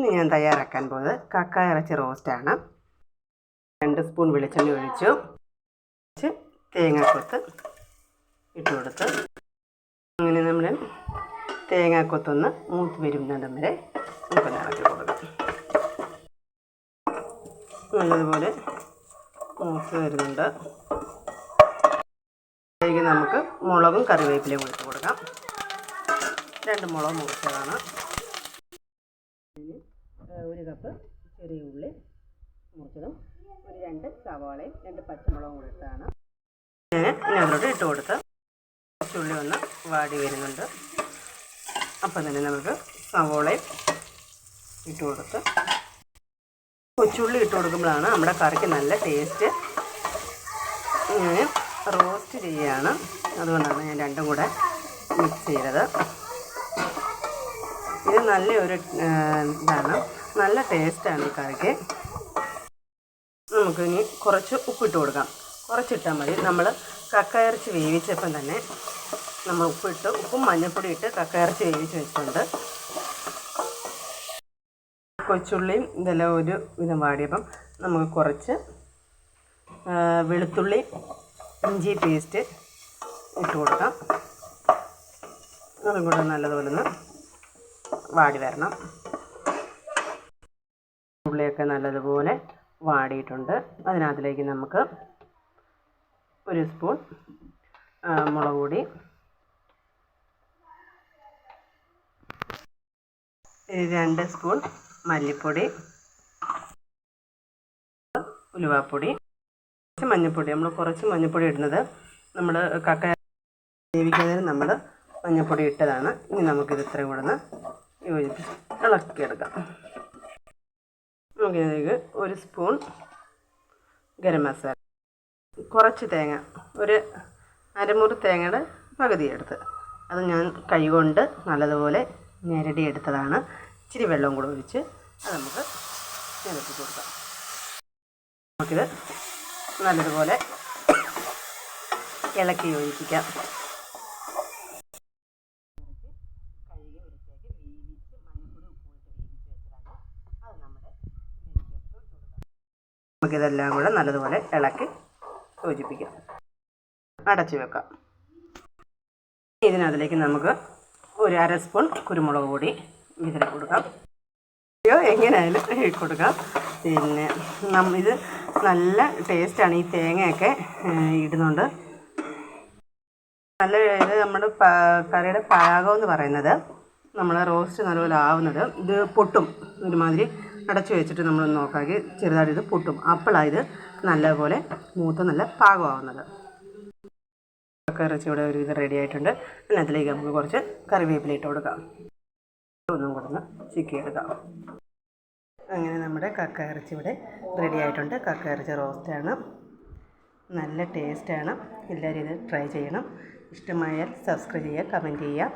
ഇന്ന് ഞാൻ തയ്യാറാക്കാൻ പോകുന്നത് കക്ക ഇറച്ചി റോസ്റ്റാണ്. രണ്ട് സ്പൂൺ വെളിച്ചെണ്ണ ഒഴിച്ചു. തേങ്ങാക്കൊത്ത് ഇട്ട് കൊടുത്ത് അങ്ങനെ നമ്മൾ തേങ്ങാക്കൊത്തൊന്ന് മൂത്ത് വരുന്നിടം വരെ നമുക്ക് ഇറക്കി കൊടുക്കാം. നല്ലതുപോലെ മൂത്ത് വരുന്നുണ്ട്. അതിലേക്ക് നമുക്ക് മുളകും കറിവേപ്പിലയും കൊടുത്ത് കൊടുക്കാം. രണ്ട് മുളക് മുറിച്ചതാണ്. ഒരു കപ്പ് ചെറിയ ഉള്ളി മുറിച്ചതും ഒരു രണ്ട് സവാളയും രണ്ട് പച്ചമുളകും കൂടി ഇട്ടതാണ് ഞാൻ ഇട്ട് കൊടുത്ത് കുറച്ചുള്ളി ഒന്ന് വാടി വരുന്നുണ്ട്. അപ്പം തന്നെ നമുക്ക് സവോളയും ഇട്ട് കൊടുത്ത് കൊച്ചുള്ളി ഇട്ട് കൊടുക്കുമ്പോഴാണ് നമ്മുടെ കറിക്ക് നല്ല ടേസ്റ്റ് ഇങ്ങനെ റോസ്റ്റ് ചെയ്യുകയാണ്. അതുകൊണ്ടാണ് ഞാൻ രണ്ടും കൂടെ മിക്സ് ചെയ്തത്. ഇത് നല്ലൊരു ഇതാണ്. നല്ല ടേസ്റ്റാണ് ഈ കറിക്ക്. നമുക്കിനി കുറച്ച് ഉപ്പിട്ട് കൊടുക്കാം. കുറച്ചിട്ടാൽ മതി. നമ്മൾ കക്ക ഇറച്ചി വേവിച്ചപ്പം തന്നെ നമ്മൾ ഉപ്പിട്ട് ഉപ്പും മഞ്ഞൾപ്പൊടി ഇട്ട് കക്ക ഇറച്ചി വേവിച്ച് വെച്ചിട്ടുണ്ട്. കൊച്ചുള്ളിയും ഇതെല്ലാം ഒരു വിധം വാടിയപ്പം നമുക്ക് കുറച്ച് വെളുത്തുള്ളി ഇഞ്ചി പേസ്റ്റ് ഇട്ട് കൊടുക്കാം. അതും കൂടെ നല്ലതുപോലെ ഒന്ന് വാടി വരണം. ഉള്ളിയൊക്കെ നല്ലതുപോലെ വാടിയിട്ടുണ്ട്. അതിനകത്തിലേക്ക് നമുക്ക് ഒരു സ്പൂൺ മുളക് പൊടി. രണ്ട് സ്പൂൺ മല്ലിപ്പൊടി. ഉലുവാപ്പൊടി. കുറച്ച് മഞ്ഞൾപ്പൊടി. നമ്മൾ കുറച്ച് മഞ്ഞൾപ്പൊടി ഇടുന്നത് നമ്മൾ കക്ക വേവിക്കുന്നതിന് നമ്മൾ മഞ്ഞൾപ്പൊടി ഇട്ടതാണ്. ഇനി നമുക്കിത് ഇത്രയും കൂടെ ഒന്ന് യോജിപ്പിച്ച് ഇളക്കിയെടുക്കാം. നമുക്കിതിലേക്ക് ഒരു സ്പൂൺ ഗരം മസാല. കുറച്ച് തേങ്ങ ഒരു അരമുറി തേങ്ങയുടെ പകുതി എടുത്ത്. അത് ഞാൻ കൈകൊണ്ട് നല്ലതുപോലെ ഞെരടി എടുത്തതാണ്. ഇച്ചിരി വെള്ളം കൂടെ ഒഴിച്ച് അത് നമുക്ക് നിരത്തി കൊടുക്കാം. നമുക്കിത് നല്ലതുപോലെ ഇളക്കി യോജിപ്പിക്കാം കഴുകി വൃത്തിയാക്കി വേവിച്ച് മഞ്ഞൾപ്പൊടി ഉപ്പുമിട്ട് വേവിച്ച് വെച്ചതാണ് അത് നമ്മുടെ ഇതിലേക്ക് ഇട്ട് കൊടുക്കാം നമുക്കിതെല്ലാം കൂടെ നല്ലതുപോലെ ഇളക്കി യോജിപ്പിക്കാം. അടച്ചു വെക്കാം. ഇതിനകത്തിലേക്ക് നമുക്ക് ഒരു അര സ്പൂൺ കുരുമുളക് പൊടി ഇതിൽ കൊടുക്കാം. അയ്യോ എങ്ങനെയായാലും കൊടുക്കാം. പിന്നെ നമ്മ ഇത് നല്ല ടേസ്റ്റാണ് ഈ തേങ്ങയൊക്കെ ഇടുന്നുണ്ട്. നല്ല ഇത് നമ്മുടെ കറിയുടെ പാകം എന്ന് പറയുന്നത് നമ്മൾ റോസ്റ്റ് നല്ലപോലെ ആവുന്നത് ഇത് പൊട്ടും ഒരുമാതിരി അടച്ചു വെച്ചിട്ട് നമ്മൾ നോക്കാക്കി ചെറുതായിട്ട് ഇത് പൊട്ടും. ഇത് നല്ലപോലെ മൂത്ത് നല്ല പാകമാവുന്നത്. ഇറച്ചി ഇവിടെ ഒരു ഇത് റെഡി ആയിട്ടുണ്ട്. പിന്നെ അതിലേക്ക് നമുക്ക് കുറച്ച് കറിവേപ്പില ഇട്ട് കൊടുക്കാം. ഒന്നും കൂടെ ചിക്കി എടുക്കാം. അങ്ങനെ നമ്മുടെ കക്ക ഇറച്ചി ഇവിടെ റെഡി ആയിട്ടുണ്ട്. കക്ക ഇറച്ചി റോസ്റ്റാണ് നല്ല ടേസ്റ്റാണ് എല്ലാവരും ഇത് ട്രൈ ചെയ്യണം. ഇഷ്ടമായാൽ സബ്സ്ക്രൈബ് ചെയ്യുക കമന്റ് ചെയ്യുക.